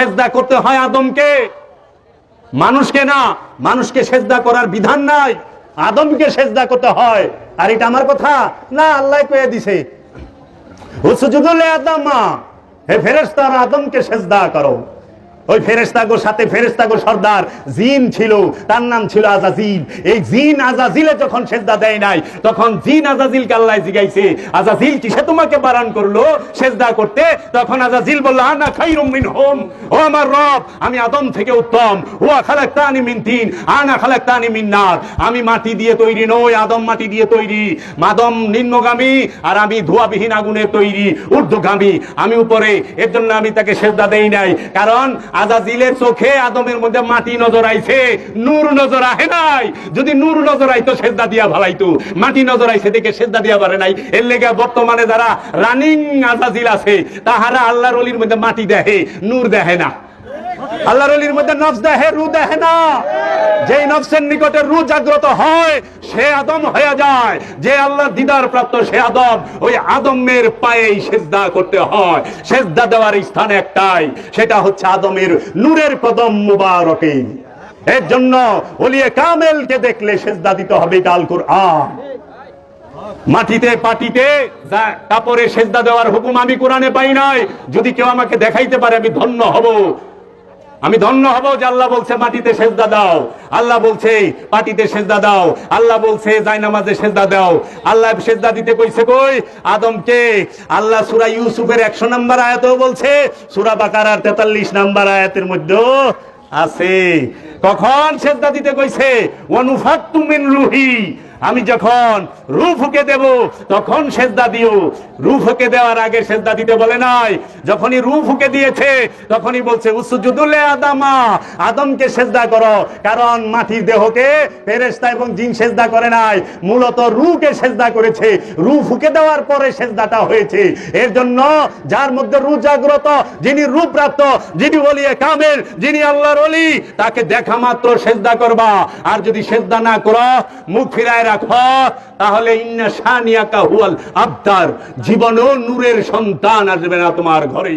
সেজদা করতে হয় আদমকে। মানুষকে না, মানুষকে সেজদা করার বিধান নাই। আদমকে সেজদা করতে হয়। আর এটা আমার কথা? না, আল্লাহ কয়ে দিছে। হুসুজুদুল মা, হে ফেরেশতারা, আদমকে সেজদা করো। ওই ফেরেশতাগোর সাথে ফেরেশতাগো সর্দার, জিন ছিল, তার নাম ছিল আজাজিল। এই জিন আজাজিলে যখন সেজদা দেয় নাই, তখন জিন আজাজিলকে আল্লাহ জিগাইছে, আজাজিল, কিসে তোমাকে বারণ করল? সেজদা করতে, তখন আজাজিল বলল, আনা খাইরুম মিনহুম। ও আমার রব, আমি আদম থেকে উত্তম। হুয়া খালাকতানি মিন তিন, আনা খালাকতানি মিন নার। আমি মাটি দিয়ে তৈরি নই, আদম মাটি দিয়ে তৈরি। মাদম নিম্নগামী, আর আমি ধোয়াবিহীন আগুনে তৈরি, ঊর্ধ্বগামী। আমি উপরে, এর জন্য আমি তাকে সেজদা দেই নাই। কারণ আজাজিলের চোখে আদমের মধ্যে মাটি নজর আইছে, নূর নজর আহে নাই। যদি নূর নজর আইতো সেজদা দিয়া ভালাইতো মাটি নজর আইছে দেখে সেজদা দিয়া পারে নাই। এর লেগে বর্তমানে যারা রানিং আজাজিল আছে, তাহারা আল্লাহর অলির মধ্যে মাটি দেহে নূর দেহে না। আল্লাহর অলির মধ্যে নফস দেহে রু দেহে না। যেই নফসের নিকটে রু জাগ্রত হয়, সে আদম হয়ে যায়। যে আল্লাহ দিদার প্রাপ্ত, সে আদম। ওই আদমের পায়েই সেজদা করতে হয়। সেজদা দেওয়ার স্থান একটাই, সেটা হচ্ছে আদমের নূরের কদম মুবারকে। এর জন্য ওলিয়ে কামেলকে দেখলে সেজদা দিতে হবে ডাল কোরআন। মাটিতে, পাটিতে কাপড়ে সেজদা দেওয়ার হুকুম আমি কোরআনে পাই নাই। যদি কেউ আমাকে দেখাইতে পারে, আমি ধন্য হব। আমি ধন্য হব যে আল্লাহ বলছে, মাটিতে সেজদা দাও। আল্লাহ বলছে, পাটিতে সেজদা দাও। আল্লাহ বলছে, জায়নামাজে সেজদা দাও। আল্লাহ সেজদা দিতে কইছে কই? আদমকে। আল্লাহ সূরা ইউসুফের 100 নম্বর আয়াতেও বলছে, সূরা বাকারার 43 নম্বর আয়াতের মধ্যেও আছে। কখন সেজদা দিতে কইছে? ওয়ানুফাত্তু মিন রুহি। আমি যখন রু ফুকে দেব, তখন সেজদা দিও। রু ফুকে দেওয়ার আগে সেজদা দিতে বলে নাই। যখনই রু ফুকে দিয়েছে, তখনই বলছে, উসুজুদুলে আদামা, আদমকে সেজদা করো। কারণ মাটির দেহকে ফেরেশতা এবং জিন সেজদা করে নাই। মূলত রুকে সেজদা করেছে। রু ফুকে দেওয়ার পরে সেজদাটা হয়েছে। এর জন্য যার মধ্যে রু জাগ্রত, যিনি রূপ প্রাপ্ত যিনি বলিয়ে কামেল যিনি আল্লাহর অলি তাকে দেখা মাত্র সেজদা করবা। আর যদি সেজদা না করো, মুখ ফিরায় রাখো তাহলে ইন্না শানিয়াকা হুয়াল আবতার জীবনও নূরের সন্তান আসবে না তোমার ঘরে